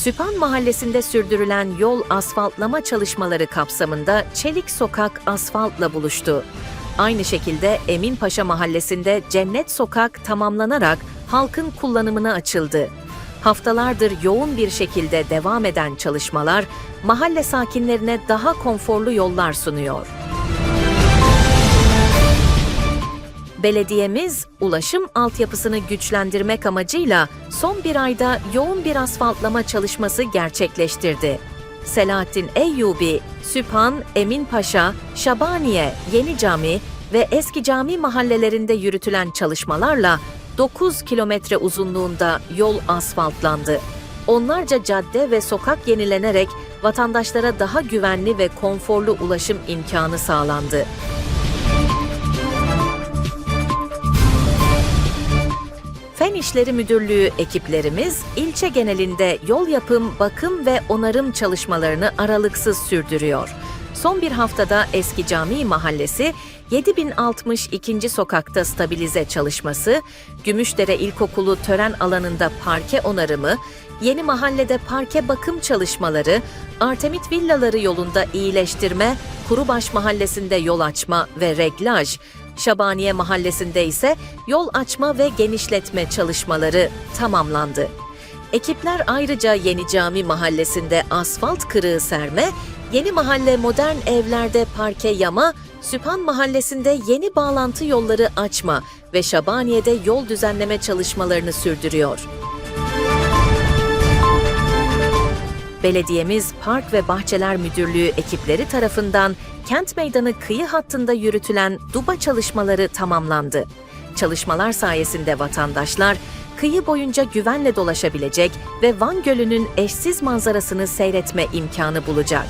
Süphan Mahallesi'nde sürdürülen yol asfaltlama çalışmaları kapsamında Çelik Sokak asfaltla buluştu. Aynı şekilde Eminpaşa Mahallesi'nde Cennet Sokak tamamlanarak halkın kullanımına açıldı. Haftalardır yoğun bir şekilde devam eden çalışmalar mahalle sakinlerine daha konforlu yollar sunuyor. Belediyemiz ulaşım altyapısını güçlendirmek amacıyla son bir ayda yoğun bir asfaltlama çalışması gerçekleştirdi. Selahattin Eyyubi, Süphan, Eminpaşa, Şabaniye, Yeni Cami ve Eski Cami mahallelerinde yürütülen çalışmalarla 9 kilometre uzunluğunda yol asfaltlandı. Onlarca cadde ve sokak yenilenerek vatandaşlara daha güvenli ve konforlu ulaşım imkanı sağlandı. Fen İşleri Müdürlüğü ekiplerimiz ilçe genelinde yol yapım, bakım ve onarım çalışmalarını aralıksız sürdürüyor. Son bir haftada Eski Cami Mahallesi 7062. sokakta stabilize çalışması, Gümüşdere İlkokulu tören alanında parke onarımı, Yeni Mahallede parke bakım çalışmaları, Artemit Villaları yolunda iyileştirme, Kurubaş Mahallesi'nde yol açma ve reglaj, Şabaniye Mahallesi'nde ise yol açma ve genişletme çalışmaları tamamlandı. Ekipler ayrıca Yeni Cami Mahallesi'nde asfalt kırığı serme, Yeni Mahalle modern evlerde parke yama, Süphan Mahallesi'nde yeni bağlantı yolları açma ve Şabaniye'de yol düzenleme çalışmalarını sürdürüyor. Belediyemiz Park ve Bahçeler Müdürlüğü ekipleri tarafından kent meydanı kıyı hattında yürütülen duba çalışmaları tamamlandı. Çalışmalar sayesinde vatandaşlar kıyı boyunca güvenle dolaşabilecek ve Van Gölü'nün eşsiz manzarasını seyretme imkanı bulacak.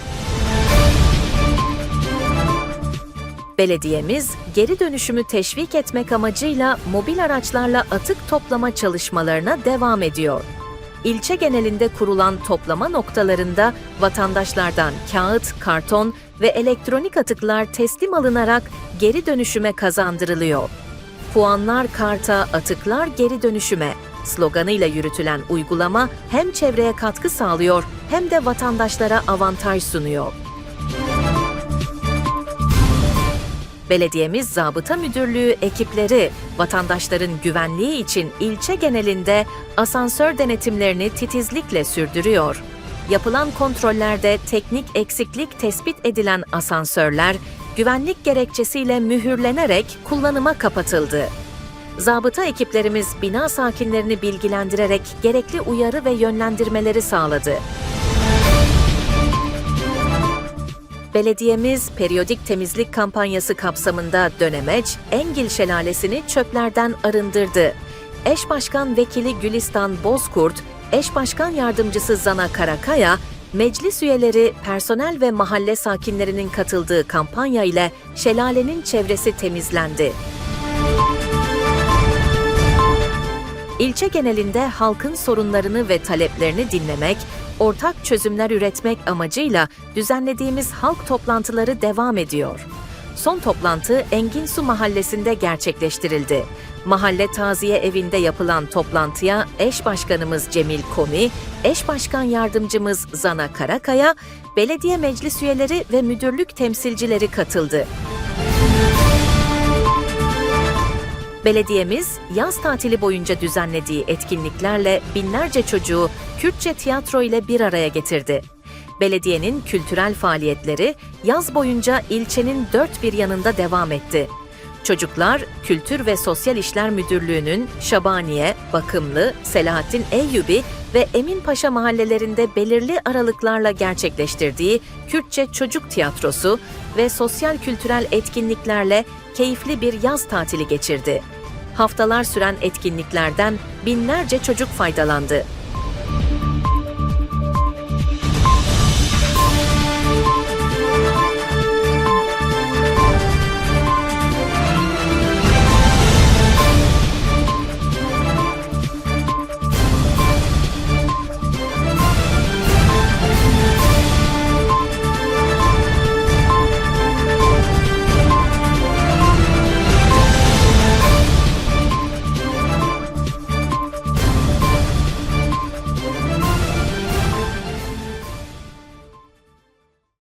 Belediyemiz geri dönüşümü teşvik etmek amacıyla mobil araçlarla atık toplama çalışmalarına devam ediyor. İlçe genelinde kurulan toplama noktalarında vatandaşlardan kağıt, karton ve elektronik atıklar teslim alınarak geri dönüşüme kazandırılıyor. Puanlar karta, atıklar geri dönüşüme sloganıyla yürütülen uygulama hem çevreye katkı sağlıyor hem de vatandaşlara avantaj sunuyor. Belediyemiz Zabıta Müdürlüğü ekipleri vatandaşların güvenliği için ilçe genelinde asansör denetimlerini titizlikle sürdürüyor. Yapılan kontrollerde teknik eksiklik tespit edilen asansörler güvenlik gerekçesiyle mühürlenerek kullanıma kapatıldı. Zabıta ekiplerimiz bina sakinlerini bilgilendirerek gerekli uyarı ve yönlendirmeleri sağladı. Belediyemiz periyodik temizlik kampanyası kapsamında Dönemeç, Engil Şelalesi'ni çöplerden arındırdı. Eş Başkan Vekili Gülistan Bozkurt, Eş Başkan Yardımcısı Zana Karakaya, meclis üyeleri, personel ve mahalle sakinlerinin katıldığı kampanya ile şelalenin çevresi temizlendi. İlçe genelinde halkın sorunlarını ve taleplerini dinlemek, ortak çözümler üretmek amacıyla düzenlediğimiz halk toplantıları devam ediyor. Son toplantı Enginsu Mahallesi'nde gerçekleştirildi. Mahalle Taziye Evi'nde yapılan toplantıya eş başkanımız Cemil Komi, eş başkan yardımcımız Zana Karakaya, belediye meclis üyeleri ve müdürlük temsilcileri katıldı. Belediyemiz yaz tatili boyunca düzenlediği etkinliklerle binlerce çocuğu Kürtçe tiyatro ile bir araya getirdi. Belediyenin kültürel faaliyetleri yaz boyunca ilçenin dört bir yanında devam etti. Çocuklar, Kültür ve Sosyal İşler Müdürlüğü'nün Şabaniye, Bakımlı, Selahattin Eyyubi ve Eminpaşa mahallelerinde belirli aralıklarla gerçekleştirdiği Kürtçe çocuk tiyatrosu ve sosyal kültürel etkinliklerle keyifli bir yaz tatili geçirdi. Haftalar süren etkinliklerden binlerce çocuk faydalandı.